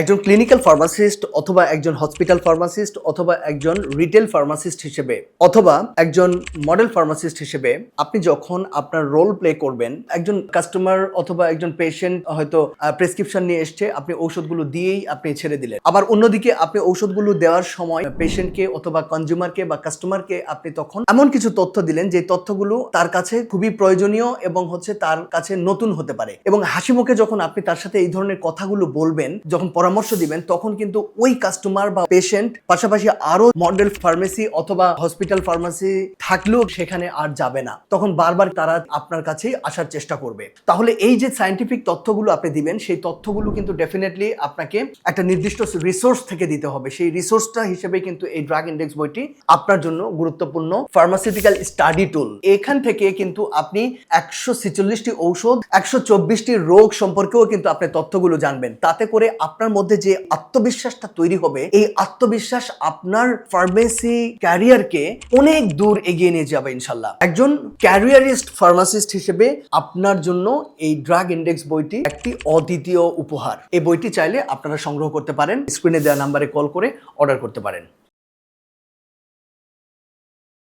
একজন clinical pharmacist অথবা একজন হসপিটাল ফার্মাসিস্ট অথবা একজন রিটেল ফার্মাসিস্ট হিসেবে অথবা একজন মডেল ফার্মাসিস্ট হিসেবে আপনি যখন আপনার রোল প্লে করবেন, একজন কাস্টমার অথবা একজন পেশেন্ট হয়তো প্রেসক্রিপশন নিয়ে এসছে, আপনি ঔষধগুলো দিয়েই আপনি ছেড়ে দিলেন। আবার অন্যদিকে আপনি ঔষধগুলো দেওয়ার সময় পেশেন্টকে অথবা কনজিউমারকে বা কাস্টমারকে আপনি তখন এমন কিছু তথ্য দিলেন যে তথ্যগুলো তার কাছে খুবই প্রয়োজনীয় এবং হচ্ছে তার কাছে নতুন হতে পারে। এবং হাসি মুখে যখন আপনি তার সাথে এই ধরনের কথাগুলো বলবেন, যখন পরামর্শ দিবেন, তখন কিন্তু ওই কাস্টমার বা পেশেন্ট পাশাপাশি আরও মডেল ফার্মেসি অথবা হসপিটাল ফার্মাসি থাকলেও সেখানে আর যাবে না। তখন বারবার তারা আপনার কাছেই আসার চেষ্টা করবে। তাহলে এই যে সায়েন্টিফিক তথ্যগুলো আপনি দিবেন, সেই তথ্যগুলো কিন্তু ডেফিনেটলি আপনাকে একটা নির্দিষ্ট রিসোর্স থেকে দিতে হবে। সেই রিসোর্সটা হিসেবে কিন্তু এই ড্রাগ ইন্ডেক্স বইটি আপনার জন্য গুরুত্বপূর্ণ ফার্মাসিউটিক্যাল স্টাডি টুল এখান থেকে কিন্তু আপনি একশো ছেচল্লিশটি ঔষধ, একশো চব্বিশটি রোগ সম্পর্কেও কিন্তু আপনি তথ্যগুলো জানবেন। তাতে করে আপনার মধ্যে যে আত্মবিশ্বাসটা তৈরি হবে, এই আত্মবিশ্বাস আপনার ফার্মেসি ক্যারিয়ারকে অনেক দূর এগিয়ে নিয়ে যাবে ইনশাল্লাহ। একজন ক্যারিয়ারিস্ট ফার্মাসিস্ট হিসেবে আপনার জন্য এই ড্রাগ ইন্ডেক্স বইটি একটি অদ্বিতীয় উপহার। এই বইটি চাইলে আপনারা সংগ্রহ করতে পারেন স্ক্রিনে দেওয়া নাম্বারে কল করে অর্ডার করতে পারেন।